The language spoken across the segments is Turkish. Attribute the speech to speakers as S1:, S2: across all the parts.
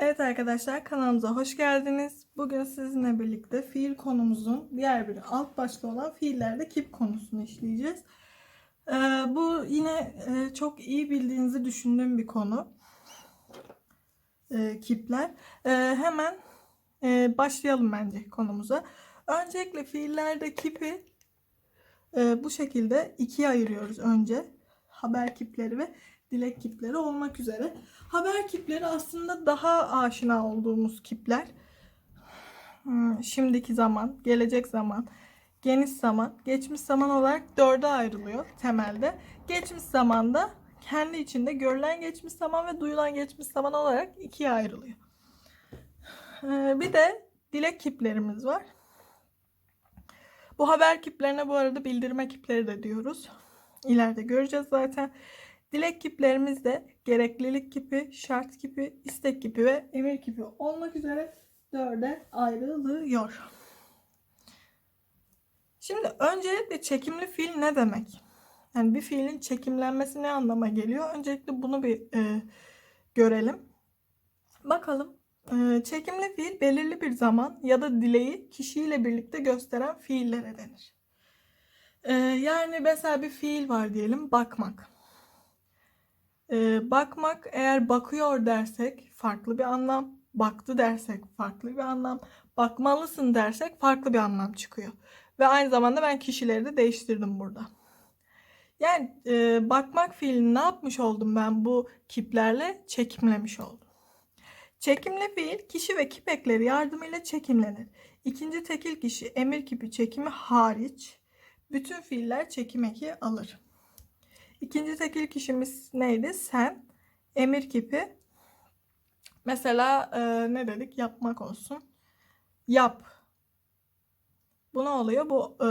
S1: Evet arkadaşlar kanalımıza hoş geldiniz. Bugün sizinle birlikte fiil konumuzun diğer bir alt başlığı olan fiillerde kip konusunu işleyeceğiz. Ee, bu yine e, çok iyi bildiğinizi düşündüğüm bir konu. Ee, kipler. Ee, hemen e, başlayalım bence konumuza. Öncelikle fiillerde kipi e, bu şekilde ikiye ayırıyoruz önce. Haber kipleri ve dilek kipleri olmak üzere. Haber kipleri aslında daha aşina olduğumuz kipler. Hmm, Şimdiki zaman, gelecek zaman, geniş zaman, geçmiş zaman olarak dörde ayrılıyor temelde. Geçmiş zamanda kendi içinde görülen geçmiş zaman ve duyulan geçmiş zaman olarak ikiye ayrılıyor. Ee, Bir de dilek kiplerimiz var. Bu haber kiplerine bu arada bildirme kipleri de diyoruz. İleride göreceğiz zaten. Dilek kiplerimiz de gereklilik kipi, şart kipi, istek kipi ve emir kipi olmak üzere dörde ayrılıyor. Şimdi öncelikle çekimli fiil ne demek? Yani bir fiilin çekimlenmesi ne anlama geliyor? Öncelikle bunu bir e, görelim. Bakalım. E, çekimli fiil belirli bir zaman ya da dileği kişiyle birlikte gösteren fiillere denir. E, yani mesela bir fiil var diyelim bakmak. Ee, bakmak eğer bakıyor dersek farklı bir anlam, baktı dersek farklı bir anlam, bakmalısın dersek farklı bir anlam çıkıyor. Ve aynı zamanda ben kişileri de değiştirdim burada. Yani e, bakmak fiilini ne yapmış oldum ben bu kiplerle? Çekimlemiş oldum. Çekimli fiil kişi ve kip ekleri yardımıyla çekimlenir. İkinci tekil kişi emir kipi çekimi hariç bütün fiiller çekim eki alır. İkinci tekil kişimiz neydi? Sen. Emir kipi. Mesela e, ne dedik? Yapmak olsun. Yap. Bu ne oluyor? Bu e,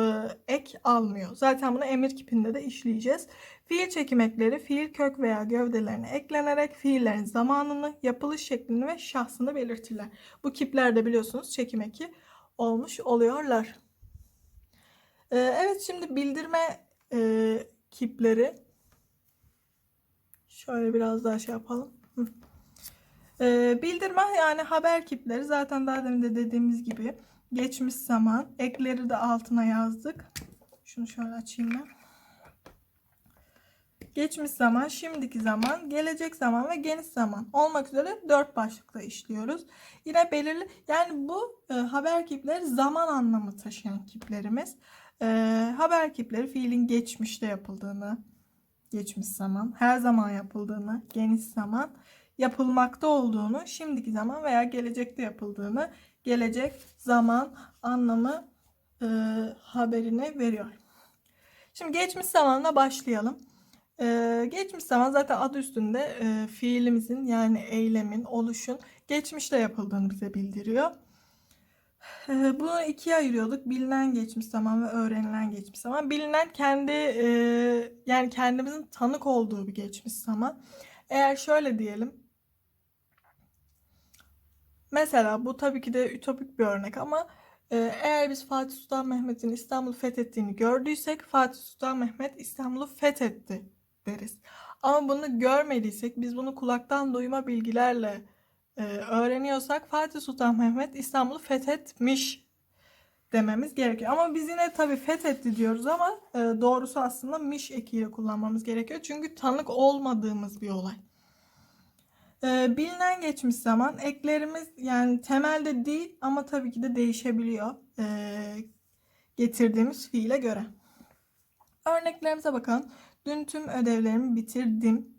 S1: ek almıyor. Zaten bunu emir kipinde de işleyeceğiz. Fiil çekim ekleri fiil kök veya gövdelerine eklenerek fiillerin zamanını, yapılış şeklini ve şahsını belirtirler. Bu kiplerde biliyorsunuz çekim eki olmuş oluyorlar. E, evet şimdi bildirme e, kipleri Şöyle biraz daha şey yapalım. Hı. Ee, bildirme yani haber kipleri zaten daha demin de dediğimiz gibi geçmiş zaman ekleri de altına yazdık. Şunu şöyle açayım ben. Geçmiş zaman, şimdiki zaman, gelecek zaman ve geniş zaman olmak üzere dört başlıkta işliyoruz. Yine belirli yani bu e, haber kipleri zaman anlamı taşıyan kiplerimiz. E, haber kipleri fiilin geçmişte yapıldığını, geçmiş zaman, her zaman yapıldığını, geniş zaman, yapılmakta olduğunu, şimdiki zaman veya gelecekte yapıldığını, gelecek zaman anlamı e, haberine veriyor. Şimdi geçmiş zamanla başlayalım. E, geçmiş zaman zaten adı üstünde e, fiilimizin yani eylemin, oluşun geçmişte yapıldığını bize bildiriyor. Bunu ikiye ayırıyorduk. Bilinen geçmiş zaman ve öğrenilen geçmiş zaman. Bilinen kendi yani kendimizin tanık olduğu bir geçmiş zaman. Eğer şöyle diyelim. Mesela bu tabii ki de ütopik bir örnek ama eğer biz Fatih Sultan Mehmet'in İstanbul'u fethettiğini gördüysek Fatih Sultan Mehmet İstanbul'u fethetti deriz. Ama bunu görmediysek biz bunu kulaktan duyma bilgilerle e, öğreniyorsak Fatih Sultan Mehmet İstanbul'u fethetmiş dememiz gerekiyor. Ama biz yine tabii fethetti diyoruz ama e, doğrusu aslında miş ekiyle kullanmamız gerekiyor. Çünkü tanık olmadığımız bir olay. E, bilinen geçmiş zaman eklerimiz yani temelde değil ama tabii ki de değişebiliyor e, getirdiğimiz fiile göre. Örneklerimize bakalım. Dün tüm ödevlerimi bitirdim.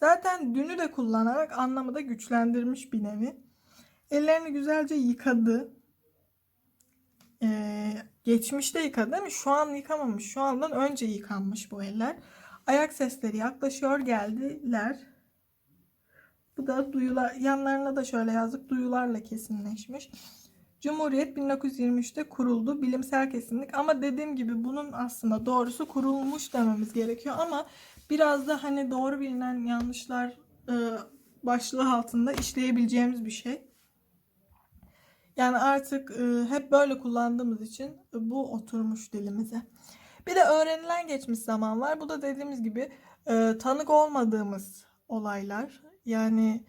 S1: Zaten dünü de kullanarak anlamı da güçlendirmiş bir nevi. Ellerini güzelce yıkadı. Ee, geçmişte yıkadı değil mi? Şu an yıkamamış. Şu andan önce yıkanmış bu eller. Ayak sesleri yaklaşıyor geldiler. Bu da duyular. Yanlarına da şöyle yazdık. Duyularla kesinleşmiş. Cumhuriyet 1923'te kuruldu. Bilimsel kesinlik. Ama dediğim gibi bunun aslında doğrusu kurulmuş dememiz gerekiyor. Ama biraz da hani doğru bilinen yanlışlar e, başlığı altında işleyebileceğimiz bir şey. Yani artık e, hep böyle kullandığımız için e, bu oturmuş dilimize. Bir de öğrenilen geçmiş zaman var. Bu da dediğimiz gibi e, tanık olmadığımız olaylar. Yani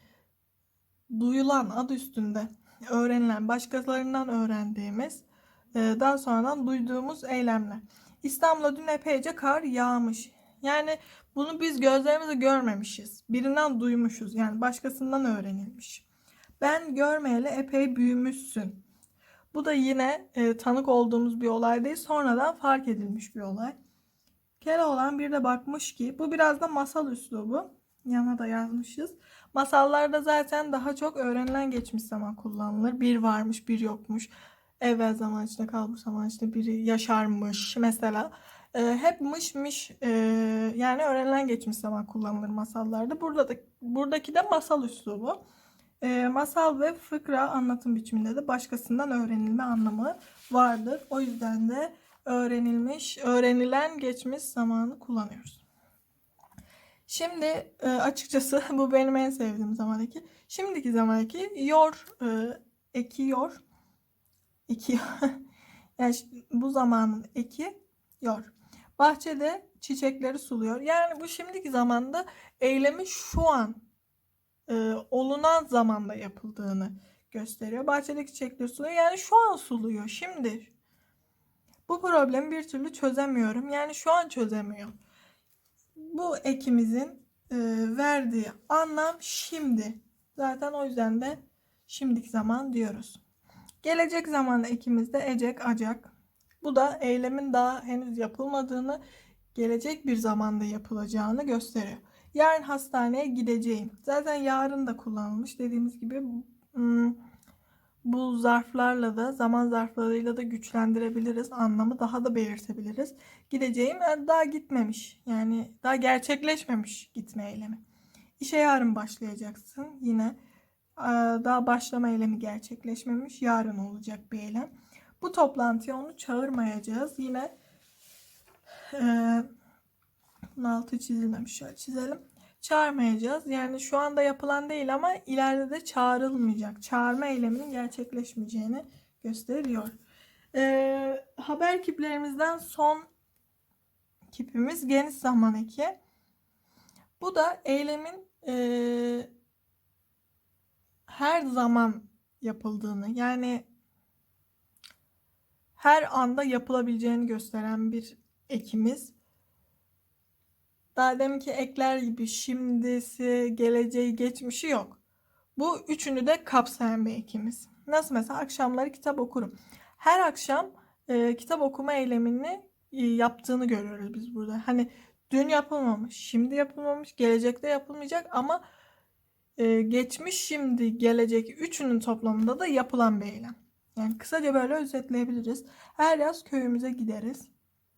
S1: duyulan adı üstünde öğrenilen başkalarından öğrendiğimiz e, daha sonradan duyduğumuz eylemler. İstanbul'da dün epeyce kar yağmış. Yani bunu biz gözlerimizle görmemişiz. Birinden duymuşuz. Yani başkasından öğrenilmiş. Ben görmeyeli epey büyümüşsün. Bu da yine e, tanık olduğumuz bir olay değil. Sonradan fark edilmiş bir olay. Keloğlan bir de bakmış ki bu biraz da masal üslubu. Yana da yazmışız. Masallarda zaten daha çok öğrenilen geçmiş zaman kullanılır. Bir varmış, bir yokmuş. Evvel zaman içinde kalmış zaman içinde biri yaşarmış mesela. E, hep mış mış e, yani öğrenilen geçmiş zaman kullanılır masallarda. Burada da buradaki de masal üslubu. E, masal ve fıkra anlatım biçiminde de başkasından öğrenilme anlamı vardır. O yüzden de öğrenilmiş, öğrenilen geçmiş zamanı kullanıyoruz. Şimdi e, açıkçası bu benim en sevdiğim zamandaki. Şimdiki zamandaki yor e, eki yor eki yani bu zamanın eki yor. Bahçede çiçekleri suluyor. Yani bu şimdiki zamanda eylemi şu an e, olunan zamanda yapıldığını gösteriyor. Bahçedeki çiçekleri suluyor. Yani şu an suluyor. Şimdi. Bu problemi bir türlü çözemiyorum. Yani şu an çözemiyor. Bu ekimizin e, verdiği anlam şimdi. Zaten o yüzden de şimdiki zaman diyoruz. Gelecek zaman ekimizde ecek, acak. Bu da eylemin daha henüz yapılmadığını, gelecek bir zamanda yapılacağını gösteriyor. Yarın hastaneye gideceğim. Zaten yarın da kullanılmış. Dediğimiz gibi hmm, bu zarflarla da zaman zarflarıyla da güçlendirebiliriz. Anlamı daha da belirtebiliriz. Gideceğim e, daha gitmemiş. Yani daha gerçekleşmemiş gitme eylemi. İşe yarın başlayacaksın. Yine e, daha başlama eylemi gerçekleşmemiş. Yarın olacak bir eylem. Bu toplantıya onu çağırmayacağız. Yine e, altı çizilmemiş. Şöyle çizelim. Çağırmayacağız. Yani şu anda yapılan değil ama ileride de çağrılmayacak. Çağırma eyleminin gerçekleşmeyeceğini gösteriyor. Ee, haber kiplerimizden son kipimiz geniş zaman eki. Bu da eylemin e, her zaman yapıldığını yani her anda yapılabileceğini gösteren bir ekimiz. Daha deminki ekler gibi şimdisi, geleceği, geçmişi yok. Bu üçünü de kapsayan bir ekimiz. Nasıl mesela akşamları kitap okurum. Her akşam e, kitap okuma eylemini e, yaptığını görüyoruz biz burada. Hani dün yapılmamış, şimdi yapılmamış, gelecekte yapılmayacak ama e, geçmiş, şimdi, gelecek üçünün toplamında da yapılan bir eylem. Yani kısaca böyle özetleyebiliriz. Her yaz köyümüze gideriz.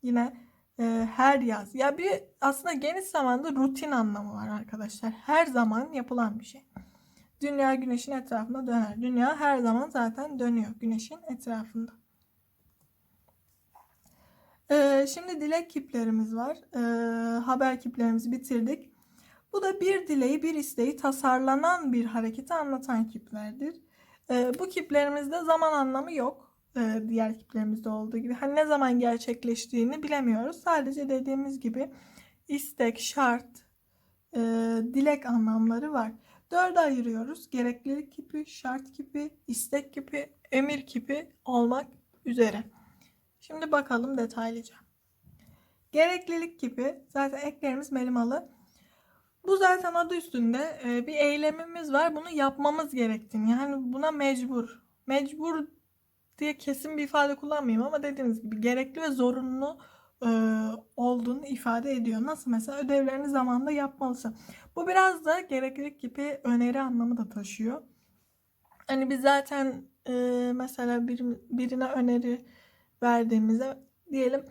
S1: Yine e, her yaz. Ya bir aslında geniş zamanda rutin anlamı var arkadaşlar. Her zaman yapılan bir şey. Dünya güneşin etrafında döner. Dünya her zaman zaten dönüyor güneşin etrafında. E, şimdi dilek kiplerimiz var. E, haber kiplerimizi bitirdik. Bu da bir dileği, bir isteği tasarlanan bir hareketi anlatan kiplerdir. E, bu kiplerimizde zaman anlamı yok. E, diğer kiplerimizde olduğu gibi. Hani ne zaman gerçekleştiğini bilemiyoruz. Sadece dediğimiz gibi istek, şart, e, dilek anlamları var. Dörde ayırıyoruz. Gereklilik kipi, şart kipi, istek kipi, emir kipi olmak üzere. Şimdi bakalım detaylıca. Gereklilik kipi zaten eklerimiz melimalı. Bu zaten adı üstünde e, bir eylemimiz var. Bunu yapmamız gerektiğini. Yani buna mecbur. Mecbur diye kesin bir ifade kullanmayayım ama dediğiniz gibi gerekli ve zorunlu e, olduğunu ifade ediyor. Nasıl mesela ödevlerini zamanında yapmalısın. Bu biraz da gereklilik gibi öneri anlamı da taşıyor. Hani biz zaten e, mesela bir, birine öneri verdiğimizde diyelim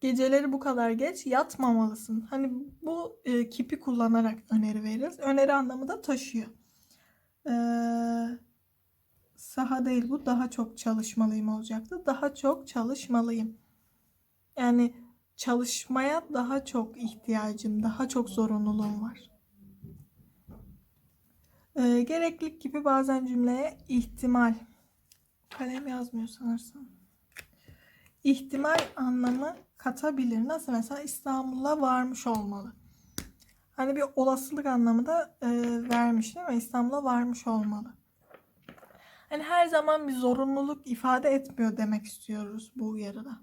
S1: geceleri bu kadar geç yatmamalısın. Hani bu e, kipi kullanarak öneri veririz. Öneri anlamı da taşıyor. Eee saha değil bu daha çok çalışmalıyım olacaktı. Daha çok çalışmalıyım. Yani çalışmaya daha çok ihtiyacım, daha çok zorunluluğum var. Ee, gereklilik gibi bazen cümleye ihtimal. Kalem yazmıyor sanırsam. İhtimal anlamı katabilir. Nasıl mesela İstanbul'a varmış olmalı. Hani bir olasılık anlamı da e, vermiş değil mi? İstanbul'a varmış olmalı. Hani her zaman bir zorunluluk ifade etmiyor demek istiyoruz bu uyarıda.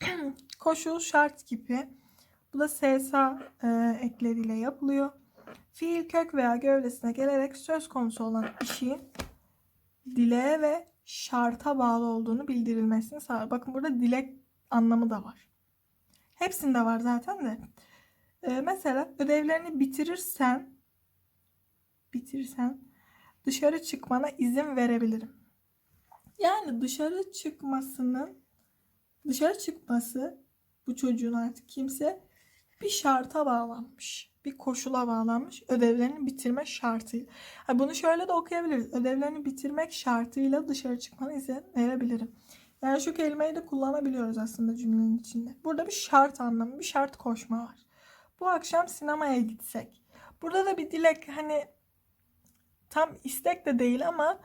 S1: Koşul şart gibi. Bu da SSA e, ekleriyle yapılıyor. Fiil kök veya gövdesine gelerek söz konusu olan işin dileğe ve şarta bağlı olduğunu bildirilmesini sağlar. Bakın burada dilek anlamı da var. Hepsinde var zaten de. Ee, mesela ödevlerini bitirirsen bitirirsen dışarı çıkmana izin verebilirim. Yani dışarı çıkmasının dışarı çıkması bu çocuğun artık kimse bir şarta bağlanmış. Bir koşula bağlanmış. Ödevlerini bitirme şartıyla. Ha, bunu şöyle de okuyabiliriz. Ödevlerini bitirmek şartıyla dışarı çıkmana izin verebilirim. Yani şu kelimeyi de kullanabiliyoruz aslında cümlenin içinde. Burada bir şart anlamı, bir şart koşma var. Bu akşam sinemaya gitsek. Burada da bir dilek hani tam istek de değil ama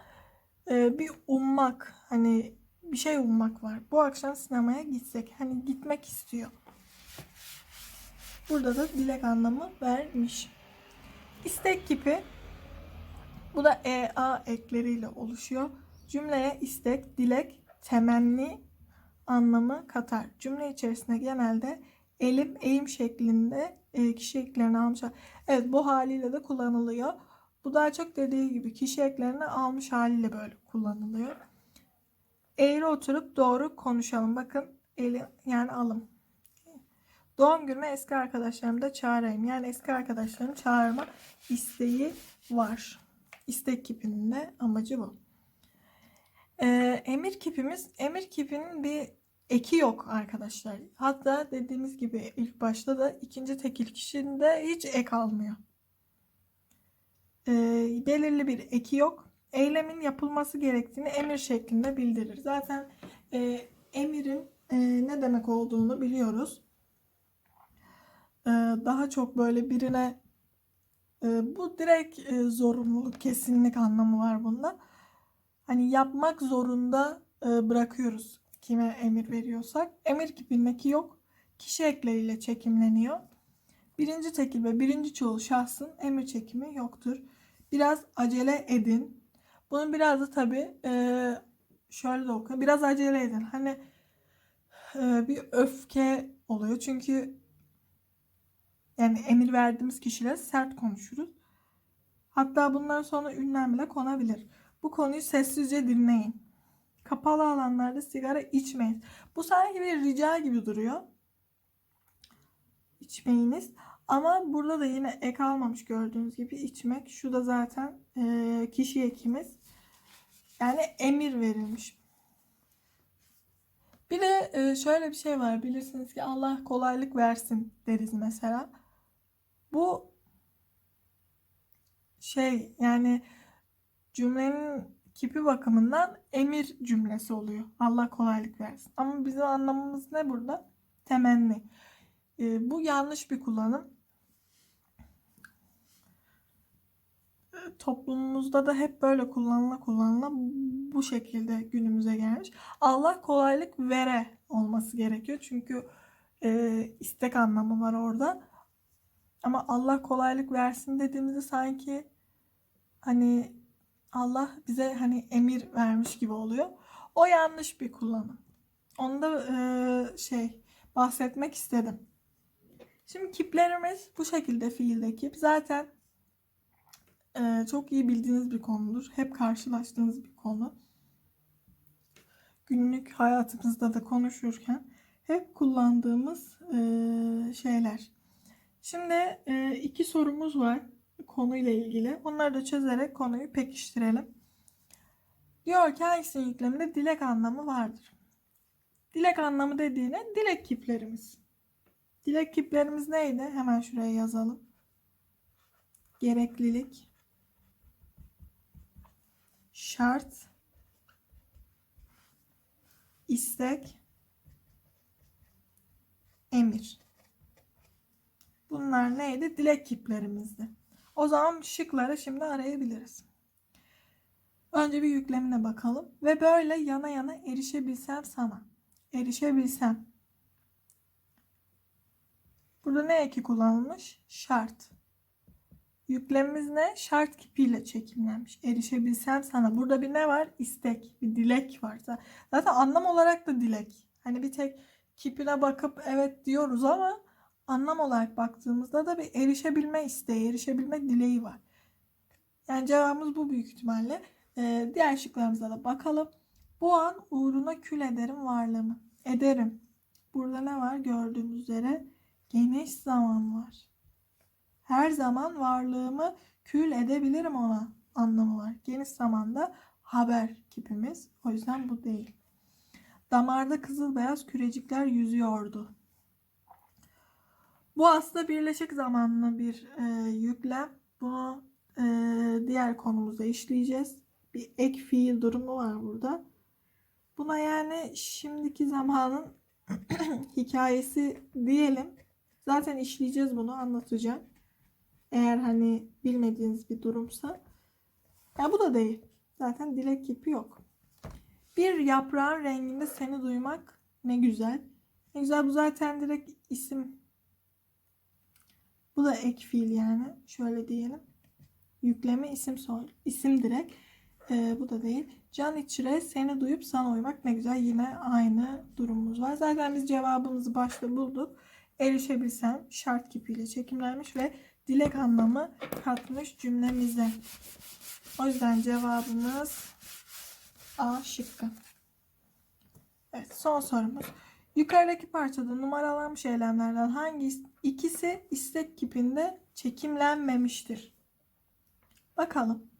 S1: e, bir ummak hani bir şey ummak var. Bu akşam sinemaya gitsek hani gitmek istiyor. Burada da dilek anlamı vermiş. İstek kipi bu da EA ekleriyle oluşuyor. Cümleye istek, dilek, temenni anlamı katar. Cümle içerisinde genelde elim, eğim şeklinde e, kişi eklerini almış. Evet bu haliyle de kullanılıyor. Bu daha çok dediği gibi kişi eklerini almış haliyle böyle kullanılıyor. Eğri oturup doğru konuşalım. Bakın eli yani alım. Doğum günüme eski arkadaşlarımı da çağırayım. Yani eski arkadaşlarımı çağırma isteği var. İstek kipinin de amacı bu. Ee, emir kipimiz, emir kipinin bir eki yok arkadaşlar. Hatta dediğimiz gibi ilk başta da ikinci tekil kişinde hiç ek almıyor. Ee, belirli bir eki yok. Eylemin yapılması gerektiğini emir şeklinde bildirir. Zaten e, emirin e, ne demek olduğunu biliyoruz. E, daha çok böyle birine e, bu direkt e, zorunluluk, kesinlik anlamı var bunda. Hani yapmak zorunda e, bırakıyoruz kime emir veriyorsak. Emir kipindeki yok. Kişi ekleriyle çekimleniyor. Birinci tekil ve birinci çoğul şahsın emir çekimi yoktur. Biraz acele edin. Bunun biraz da tabii e, şöyle de okuyun. Biraz acele edin. Hani e, bir öfke oluyor. Çünkü yani emir verdiğimiz kişiler sert konuşuruz. Hatta bundan sonra ünlem bile konabilir. Bu konuyu sessizce dinleyin. Kapalı alanlarda sigara içmeyin. Bu sanki bir rica gibi duruyor. İçmeyiniz. Ama burada da yine ek almamış gördüğünüz gibi içmek. Şu da zaten e, kişi ekimiz. Yani emir verilmiş. Bir de e, şöyle bir şey var. Bilirsiniz ki Allah kolaylık versin deriz mesela. Bu şey yani cümlenin kipi bakımından emir cümlesi oluyor. Allah kolaylık versin. Ama bizim anlamımız ne burada? Temenni. E, bu yanlış bir kullanım. E, toplumumuzda da hep böyle kullanıla kullanıla bu şekilde günümüze gelmiş. Allah kolaylık vere olması gerekiyor. Çünkü e, istek anlamı var orada. Ama Allah kolaylık versin dediğimizde sanki hani Allah bize hani emir vermiş gibi oluyor. O yanlış bir kullanım. Onu da e, şey bahsetmek istedim. Şimdi kiplerimiz bu şekilde fiilde kip. Zaten e, çok iyi bildiğiniz bir konudur. Hep karşılaştığınız bir konu. Günlük hayatımızda da konuşurken hep kullandığımız e, şeyler. Şimdi e, iki sorumuz var konuyla ilgili. Onları da çözerek konuyu pekiştirelim. Diyor ki hangisinin yükleminde dilek anlamı vardır? Dilek anlamı dediğine dilek kiplerimiz. Dilek kiplerimiz neydi? Hemen şuraya yazalım. Gereklilik, şart, istek, emir. Bunlar neydi? Dilek kiplerimizdi. O zaman şıkları şimdi arayabiliriz. Önce bir yüklemine bakalım. Ve böyle yana yana erişebilsem sana. Erişebilsem. Burada ne eki kullanılmış? Şart. Yüklemimiz ne? Şart kipiyle çekimlenmiş. Erişebilsem sana. Burada bir ne var? İstek, bir dilek var. Zaten anlam olarak da dilek. Hani bir tek kipine bakıp evet diyoruz ama anlam olarak baktığımızda da bir erişebilme isteği, erişebilme dileği var. Yani cevabımız bu büyük ihtimalle. Ee, diğer şıklarımıza da bakalım. Bu an uğruna kül ederim varlığımı. Ederim. Burada ne var? Gördüğümüz üzere geniş zaman var. Her zaman varlığımı kül edebilirim ona anlamı var. Geniş zamanda haber kipimiz. O yüzden bu değil. Damarda kızıl beyaz kürecikler yüzüyordu. Bu aslında birleşik zamanlı bir e, yüklem. Bunu e, diğer konumuzda işleyeceğiz. Bir ek fiil durumu var burada. Buna yani şimdiki zamanın hikayesi diyelim. Zaten işleyeceğiz bunu anlatacağım. Eğer hani bilmediğiniz bir durumsa. Ya bu da değil. Zaten dilek kipi yok. Bir yaprağın renginde seni duymak ne güzel. Ne güzel bu zaten direkt isim. Bu da ek fiil yani. Şöyle diyelim. Yükleme isim soy. isim direkt. Ee, bu da değil. Can içire seni duyup sana uymak ne güzel. Yine aynı durumumuz var. Zaten biz cevabımızı başta bulduk. Erişebilsem şart kipiyle çekimlenmiş ve dilek anlamı katmış cümlemize. O yüzden cevabımız A şıkkı. Evet son sorumuz. Yukarıdaki parçada numaralanmış eylemlerden hangi ikisi istek kipinde çekimlenmemiştir? Bakalım.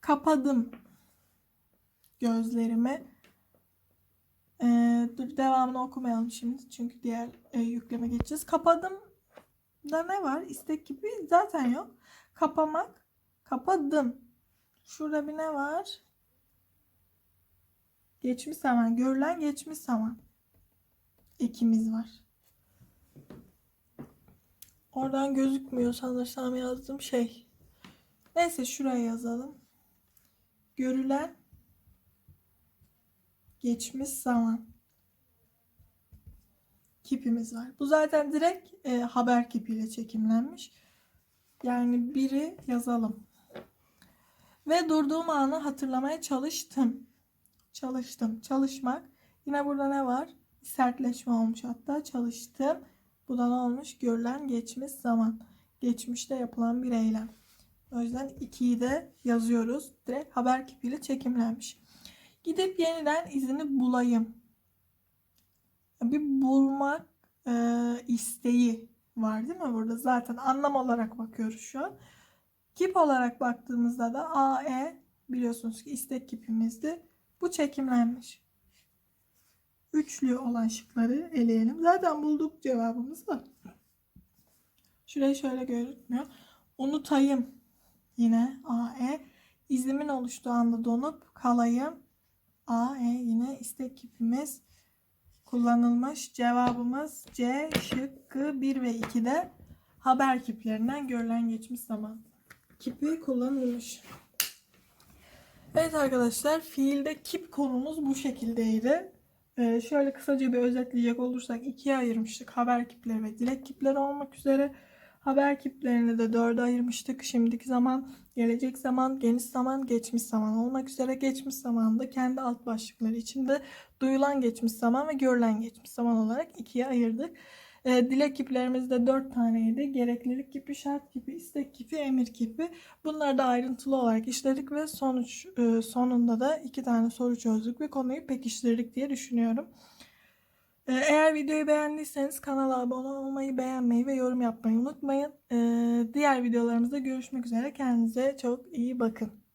S1: Kapadım gözlerimi. Ee, dur devamını okumayalım şimdi çünkü diğer e, yükleme geçeceğiz. Kapadım da ne var? İstek gibi zaten yok. Kapamak. Kapadım. Şurada bir ne var? Geçmiş zaman. Görülen geçmiş zaman. Ekimiz var. Oradan gözükmüyor sanırsam yazdığım şey. Neyse şuraya yazalım. Görülen geçmiş zaman kipimiz var. Bu zaten direkt e, haber kipiyle çekimlenmiş. Yani biri yazalım. Ve durduğum anı hatırlamaya çalıştım. Çalıştım. Çalışmak. Yine burada ne var? Sertleşme olmuş hatta. Çalıştım. Bu da ne olmuş? Görülen geçmiş zaman. Geçmişte yapılan bir eylem. O yüzden ikiyi de yazıyoruz. Direkt haber kipiyle çekimlenmiş. Gidip yeniden izini bulayım. Bir bulmak e, isteği var değil mi burada? Zaten anlam olarak bakıyoruz şu an. Kip olarak baktığımızda da AE biliyorsunuz ki istek kipimizdi. Bu çekimlenmiş. Üçlü olan şıkları eleyelim. Zaten bulduk cevabımız da. Şurayı şöyle görünmüyor. Unutayım. Yine AE. İzlimin oluştuğu anda donup kalayım. AE yine istek kipimiz kullanılmış. Cevabımız C şıkkı 1 ve 2'de haber kiplerinden görülen geçmiş zaman kipi kullanılmış. Evet arkadaşlar fiilde kip konumuz bu şekildeydi. Ee, şöyle kısaca bir özetleyecek olursak ikiye ayırmıştık. Haber kipleri ve dilek kipleri olmak üzere. Haber kiplerini de dörde ayırmıştık. Şimdiki zaman, gelecek zaman, geniş zaman, geçmiş zaman olmak üzere. Geçmiş zamanda kendi alt başlıkları içinde duyulan geçmiş zaman ve görülen geçmiş zaman olarak ikiye ayırdık. E, dilek kiplerimiz de 4 taneydi. Gereklilik kipi, şart kipi, istek kipi, emir kipi. Bunları da ayrıntılı olarak işledik ve sonuç e, sonunda da iki tane soru çözdük ve konuyu pekiştirdik diye düşünüyorum. E, eğer videoyu beğendiyseniz kanala abone olmayı, beğenmeyi ve yorum yapmayı unutmayın. E, diğer videolarımızda görüşmek üzere. Kendinize çok iyi bakın.